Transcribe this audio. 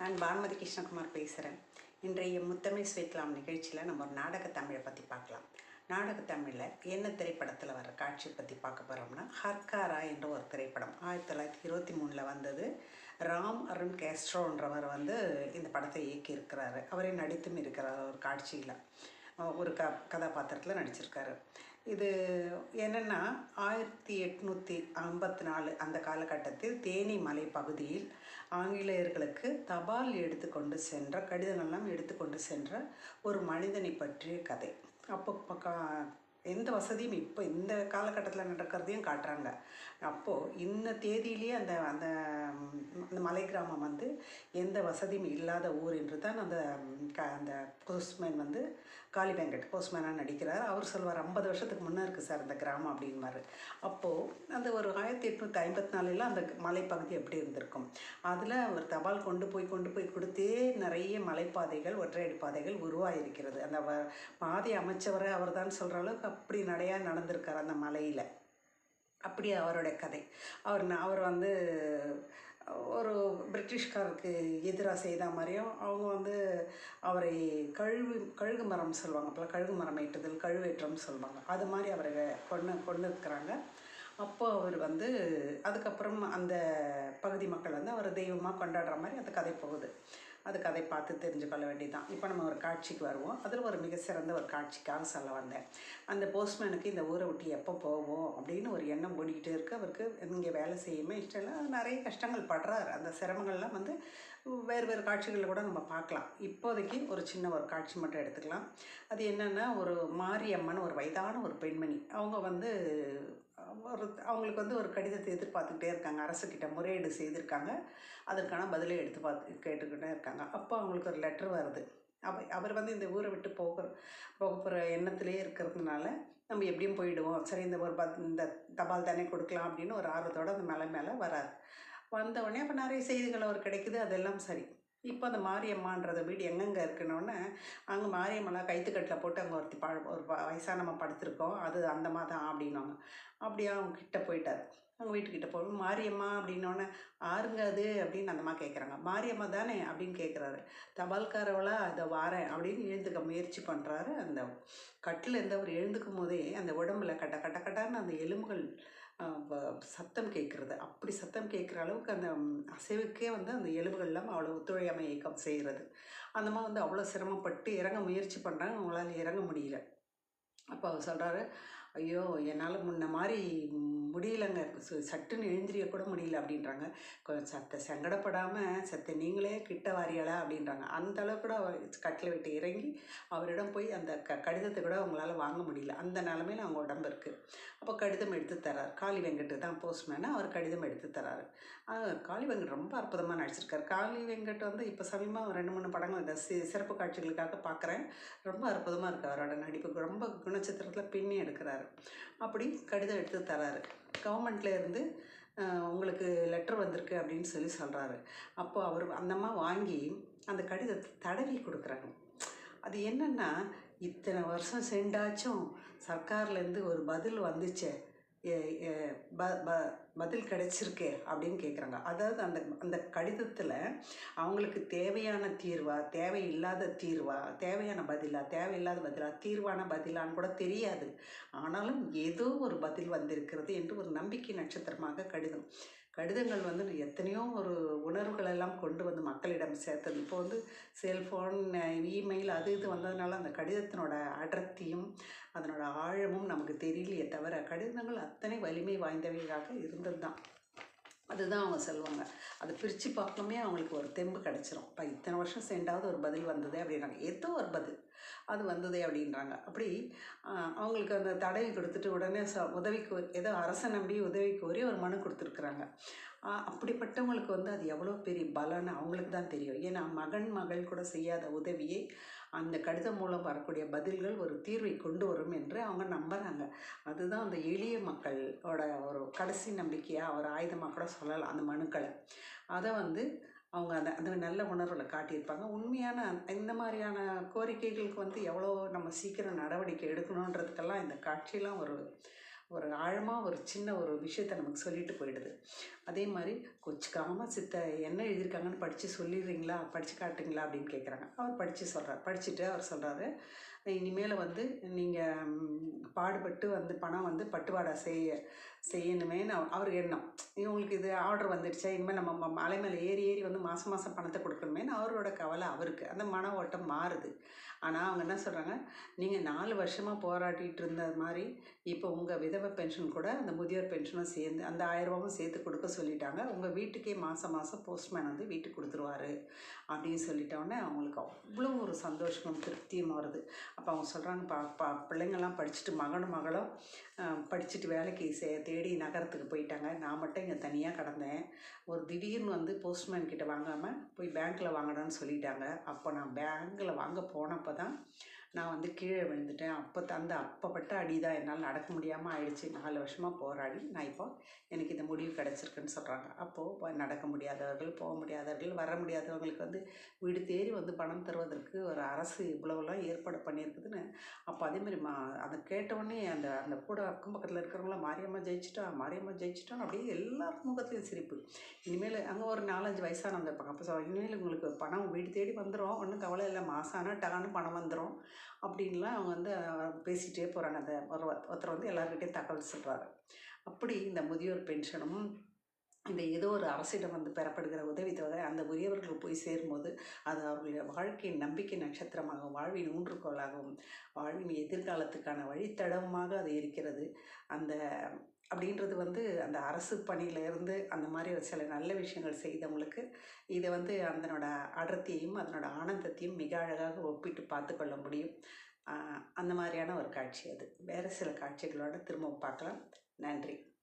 நான் பானுமதி கிருஷ்ணகுமார் பேசுகிறேன் இன்றைய முத்தமிழ் ஸ்வீட்லாம் நிகழ்ச்சியில் நம்ம ஒரு நாடக தமிழை பற்றி பார்க்கலாம். நாடக தமிழில் என்ன திரைப்படத்தில் வர காட்சி பற்றி பார்க்க போகிறோம்னா ஹர்காரா என்ற ஒரு திரைப்படம். ஆயிரத்தி தொள்ளாயிரத்தி இருபத்தி மூணில் வந்தது ராம் அருண் கேஸ்ட்ரோன்றவர் வந்து இந்த படத்தை இயக்கியிருக்கிறாரு. அவரே நடித்தும் இருக்கிறார். ஒரு காட்சியில் ஒரு க கதாபாத்திரத்தில் நடிச்சிருக்காரு. இது என்னென்னா ஆயிரத்தி எட்நூற்றி ஐம்பத்தி நாலு அந்த காலகட்டத்தில் தேனி மலை பகுதியில் ஆங்கிலேயர்களுக்கு தபால் எடுத்துக்கொண்டு சென்ற கடிதங்கள்லாம் எடுத்துக்கொண்டு சென்ற ஒரு மனிதனை பற்றிய கதை. அப்போ கா எந்த வசதியும் இப்போ இந்த காலகட்டத்தில் நடக்கிறதையும் காட்டுறாங்க. அப்போது இந்த தேதியிலேயே அந்த அந்த அந்த மலை கிராமம் வந்து எந்த வசதியும் இல்லாத ஊர் என்று தான் அந்த க அந்த போஸ்ட்மேன் வந்து காளி வெங்கட் போஸ்ட்மேனாக நடிக்கிறார். அவர் சொல்வார் ஐம்பது வருஷத்துக்கு முன்னே இருக்குது சார் இந்த கிராமம் அப்படின்பாரு. அப்போது அந்த ஒரு ஆயிரத்தி எட்நூற்றி ஐம்பத்தி நாலில் அந்த மலைப்பகுதி எப்படி இருந்திருக்கும்? அதில் அவர் தபால் கொண்டு போய் கொண்டு போய் கொடுத்தே நிறைய மலைப்பாதைகள் ஒற்றையடி பாதைகள் உருவாகிருக்கிறது அந்த வ பாதை அமைச்சவரை அவர் தான் சொல்கிற அளவுக்கு அப்படி நடையாக நடந்திருக்கார் அந்த மலையில். அப்படி அவருடைய கதை. அவர் அவர் வந்து ஒரு பிரிட்டிஷ்காருக்கு எதிராக செய்த மாதிரியும் அவங்க வந்து அவரை கழுவு கழுகு மரம் சொல்லுவாங்க அப்போல்லாம் கழுகு மரம் ஏற்றுதல் கழுவேற்றம் சொல்லுவாங்க. அது மாதிரி அவரை கொண்டு கொண்டு இருக்கிறாங்க அப்போ அவர் வந்து அதுக்கப்புறம் அந்த பகுதி மக்கள் வந்து அவரை தெய்வமாக கொண்டாடுற மாதிரி அந்த கதை போகுது. அதுக்கு அதை பார்த்து தெரிஞ்சுக்கொள்ள வேண்டியதுதான். இப்போ நம்ம ஒரு காட்சிக்கு வருவோம். அதில் ஒரு மிக சிறந்த ஒரு காட்சிக்காக சொல்ல வந்தேன். அந்த போஸ்ட்மேனுக்கு இந்த ஊரை விட்டு எப்போ போவோம் அப்படின்னு ஒரு எண்ணம் ஓடிக்கிட்டே இருக்கு. அவருக்கு இங்கே வேலை செய்யுமே இஷ்டம் இல்லை நிறைய கஷ்டங்கள் படுறாரு. அந்த சிரமங்கள்லாம் வந்து வேறு வேறு காட்சிகளில் கூட நம்ம பார்க்கலாம். இப்போதைக்கு ஒரு சின்ன ஒரு காட்சி மட்டும் எடுத்துக்கலாம். அது என்னென்னா ஒரு மாரியம்மன் ஒரு வயதான ஒரு பெண்மணி. அவங்க வந்து ஒரு அவங்களுக்கு வந்து ஒரு கடிதத்தை எதிர்பார்த்துக்கிட்டே இருக்காங்க. அரசுக்கிட்ட முறையீடு செய்திருக்காங்க. அதற்கான பதிலை எடுத்து பார்த்து கேட்டுக்கிட்டே இருக்காங்க. அப்போ அவங்களுக்கு ஒரு லெட்டர் வருது. அவ அவர் வந்து இந்த ஊரை விட்டு போகிற போக போகிற எண்ணத்துலேயே இருக்கிறதுனால நம்ம எப்படியும் போயிடுவோம். சரி இந்த ஒரு பத் இந்த தபால் தானே கொடுக்கலாம் அப்படின்னு ஒரு ஆர்வத்தோடு அந்த மலை மேலே வராது வந்தவுடனே அப்போ நிறைய செய்திகள் அவர் கிடைக்குது. அதெல்லாம் சரி. இப்போ அந்த மாரியம்மான்றத வீடு எங்கெங்கே இருக்குன்னொன்னே அங்கே மாரியம்மெல்லாம் கைத்துக்கட்டில் போட்டு அங்கே ஒருத்தி ப ஒரு வ- வயசானம்மா படுத்திருக்கோம். அது அந்த தான் அப்படின்னாங்க அப்படியே அவங்க கிட்ட போயிட்டார். அவங்க வீட்டுக்கிட்ட போகணும் மாரியம்மா அப்படின்னோடனே ஆறுங்க அது அப்படின்னு அந்தம்மா கேட்குறாங்க மாரியம்மா தானே அப்படின்னு கேட்குறாரு தபால்காரவளா அதை வாரேன் அப்படின்னு எழுந்துக்க முயற்சி பண்ணுறாரு அந்த கட்டில் இருந்து அவர் எழுந்துக்கும் போதே அந்த உடம்புல கட்ட கட்ட கட்டான்னு அந்த எலும்புகள் சத்தம் கேட்குறது. அப்படி சத்தம் கேட்குற அளவுக்கு அந்த அசைவுக்கே வந்து அந்த எலும்புகள்லாம் அவ்வளோ ஒத்துழையாமை இயக்கம் செய்கிறது. அந்த மாதிரி வந்து அவ்வளோ சிரமப்பட்டு இறங்க முயற்சி பண்ணுறாங்க அவங்களால இறங்க முடியல. அப்போ அவர் சொல்கிறாரு ஐயோ என்னால் முன்ன மாதிரி முடியலங்க. சு- சட்டுன்னு எழுந்திரிய கூட முடியல அப்படின்றாங்க. கொஞ்சம் சத்த சங்கடப்படாமல் சத்த நீங்களே கிட்ட வாரியலா அப்படின்றாங்க. அந்த அளவுக்கு கூட அவர் கட்டில் விட்டு இறங்கி அவரிடம் போய் அந்த க கடிதத்தை கூட அவங்களால வாங்க முடியல. அந்த நிலமையில அவங்க உடம்பு இருக்குது அப்போ கடிதம் எடுத்து தரார். காளி வெங்கட்டு தான் போஸ்ட்மேனு அவர் கடிதம் எடுத்து தராரு. காளி வெங்கட் ரொம்ப அற்புதமாக நடிச்சிருக்கார். காளி வெங்கட் வந்து இப்போ சமயமாக ரெண்டு மூணு படங்கள் இந்த சி சிறப்பு காட்சிகளுக்காக பார்க்குறேன் ரொம்ப அற்புதமாக இருக்குது அவரோட நடிப்புக்கு ரொம்ப குணச்சித்திரத்தில் பின்னி எடுக்கிறாரு. அப்படி கடிதம் எடுத்து தராரு. கவர்மெண்ட்லேருந்து உங்களுக்கு லெட்டர் வந்திருக்கு அப்படின்னு சொல்லி சொல்கிறாரு அப்போ அவர் அந்த அம்மா வாங்கி அந்த கடிதத்தை தடவி கொடுக்குறாங்க. அது என்னென்னா இத்தனை வருஷம் சென்டாச்சும் சர்க்கார்லேருந்து ஒரு பதில் வந்துச்சே. ப ப- பதில் கிடைச்சிருக்கே அப்படின்னு கேட்குறாங்க அதாவது அந்த அந்த கடிதத்தில் அவங்களுக்கு தேவையான தீர்வா தேவையில்லாத தீர்வா தேவையான பதிலா தேவையில்லாத பதிலா தீர்வான பதிலான்னு கூட தெரியாது. ஆனாலும் ஏதோ ஒரு பதில் வந்திருக்கிறது என்று ஒரு நம்பிக்கை நட்சத்திரமாக கடிதம். கடிதங்கள் வந்து எத்தனையோ ஒரு உணர்வுகள் எல்லாம் கொண்டு வந்து மக்களிடம் சேர்த்தது. இப்போ வந்து செல்ஃபோன் இமெயில் அது இது வந்ததுனால அந்த கடிதத்தினோட அடர்த்தியும் அதனோட ஆழமும் நமக்கு தெரியலையே தவிர கடிதங்கள் அத்தனை வலிமை வாய்ந்தவையாக இருந்தது தான் அதுதான் அவங்க சொல்லுவாங்க. அதை பிரித்து பார்க்கணுமே அவங்களுக்கு ஒரு தெம்பு கிடச்சிரும். இப்போ இத்தனை வருஷம் சென்டாவது ஒரு பதில் வந்ததே அப்படின்றாங்க ஏதோ ஒரு பதில். அது வந்ததே அப்படின்றாங்க. அப்படி அவங்களுக்கு அந்த தடவி கொடுத்துட்டு உடனே ச உதவி கோரி ஏதோ அரசை நம்பி உதவி கோரி ஒரு மனு கொடுத்துருக்குறாங்க. அப்படிப்பட்டவங்களுக்கு வந்து அது எவ்வளோ பெரிய பலன்னு அவங்களுக்கு தான் தெரியும். ஏன்னா மகன் மகள் கூட செய்யாத உதவியை அந்த கடிதம் மூலம் வரக்கூடிய பதில்கள் ஒரு தீர்வை கொண்டு வரும் என்று அவங்க நம்புகிறாங்க அதுதான் அந்த எளிய மக்களோட ஒரு கடைசி நம்பிக்கையாக ஒரு ஆயுதமாக கூட சொல்லலாம் அந்த மனுக்களை. அதை வந்து அவங்க அந்த அந்த நல்ல உணர்வில் காட்டியிருப்பாங்க. உண்மையான அந்த- இந்த மாதிரியான கோரிக்கைகளுக்கு வந்து எவ்வளோ நம்ம சீக்கிரம் நடவடிக்கை எடுக்கணுன்றதுக்கெல்லாம் இந்த காட்சியெல்லாம் ஒரு ஒரு ஆழமாக ஒரு சின்ன ஒரு விஷயத்த நமக்கு சொல்லிட்டு போயிடுது. அதே மாதிரி கொச்சிக்காமல் சித்த என்ன எழுதியிருக்காங்கன்னு படித்து சொல்லிடுறீங்களா? படித்து காட்டுங்களா அப்படின்னு கேட்குறாங்க அவர் படித்து சொல்கிறார் படிச்சுட்டு அவர் சொல்கிறாரு இனிமேல் வந்து நீங்கள் பாடுபட்டு வந்து பணம் வந்து பட்டுவாடா செய்ய செய்யணுமேன்னு அவர் எண்ணம். இவங்களுக்கு இது ஆர்டர் வந்துடுச்சா? இனிமேல் நம்ம ம- மலை மேலே ஏறி ஏறி வந்து மாதம் மாதம் பணத்தை கொடுக்கணுமேன்னு அவரோட கவலை அவருக்கு. அந்த மன ஓட்டம் மாறுது. ஆனால் அவங்க என்ன சொல்கிறாங்க நீங்கள் நாலு வருஷமாக போராடிட்டு இருந்த மாதிரி இப்போ உங்கள் விதவை பென்ஷன் கூட அந்த முதியோர் பென்ஷனும் சேர்ந்து அந்த ஆயிரரூபாவும் சேர்த்து கொடுக்க சொல்லிட்டாங்க. உங்கள் வீட்டுக்கே மாதம் மாதம் போஸ்ட்மேன் வந்து வீட்டுக்கு கொடுத்துருவாரு. அப்படின்னு சொல்லிட்டோடனே அவங்களுக்கு அவ்வளோ ஒரு சந்தோஷமும் திருப்தியும் வருது. அப்போ அவங்க சொல்கிறாங்க பா பா பிள்ளைங்கள்லாம் படிச்சுட்டு மகனும் மகளும் படிச்சுட்டு வேலைக்கு சே தேடி நகரத்துக்கு போயிட்டாங்க. நான் மட்டும் இங்கே தனியாக கிடந்தேன். ஒரு திடீர்னு வந்து போஸ்ட்மேன் கிட்ட வாங்காமல் போய் பேங்க்கில் வாங்கடான்னு சொல்லிட்டாங்க. அப்போ நான் பேங்க்கில் வாங்க போனப்போ தான் நான் வந்து கீழே விழுந்துட்டேன். அப்போ அந்த அப்பப்பட்ட அடி தான் என்னால் நடக்க முடியாமல் ஆயிடுச்சு. நாலு வருஷமாக போராடி நான் இப்போ எனக்கு இந்த முடிவு கிடச்சிருக்குன்னு சொல்கிறாங்க அப்போது நடக்க முடியாதவர்கள் போக முடியாதவர்கள் வர முடியாதவங்களுக்கு வந்து வீடு தேடி வந்து பணம் தருவதற்கு ஒரு அரசு இவ்வளோலாம் ஏற்பாடு பண்ணியிருக்குதுன்னு அப்போ அதேமாதிரி மா அதை கேட்டவுடனே அந்த அந்த கூட அக்கம் பக்கத்தில் இருக்கிறவங்களாம் மாரியம்மா ஜெயிச்சிட்டா மாரியம்மா ஜெயிச்சிட்டான்னு அப்படியே எல்லார் முகத்துலையும் சிரிப்பு. இனிமேல் அங்கே ஒரு நாலஞ்சு வயசானவங்க இருப்பாங்க. அப்போ இனிமேல் உங்களுக்கு பணம் வீடு தேடி வந்துடும் ஒன்றும் கவலை இல்லை. மாதம் ஆனால் டகான்னு பணம் வந்துடும் அப்படின்லாம் அவங்க வந்து பேசிகிட்டே போகிறாங்க அந்த ஒரு ஒருத்தர் வந்து எல்லாருக்கிட்டையும் தகவல் சொல்கிறாரு அப்படி இந்த முதியோர் பென்ஷனும் இந்த ஏதோ ஒரு அரசிடம் வந்து பெறப்படுகிற உதவித்தொகை அந்த உரியவர்கள் போய் சேரும்போது அது அவர்களுடைய வாழ்க்கையின் நம்பிக்கை நட்சத்திரமாகவும் வாழ்வின் ஊன்றுகோலாகவும் வாழ்வின் எதிர்காலத்துக்கான வழித்தடமாக அது இருக்கிறது. அந்த அப்படின்றது வந்து அந்த அரசு பணியிலேருந்து அந்த மாதிரி ஒரு சில நல்ல விஷயங்கள் செய்தவங்களுக்கு இதை வந்து அதனோட அடர்த்தியையும் அதனோட ஆனந்தத்தையும் மிக அழகாக ஒப்பிட்டு பார்த்து கொள்ள முடியும். அந்த மாதிரியான ஒரு காட்சி அது. வேறு சில காட்சிகளோட திரும்பவும் பார்க்கலாம். நன்றி.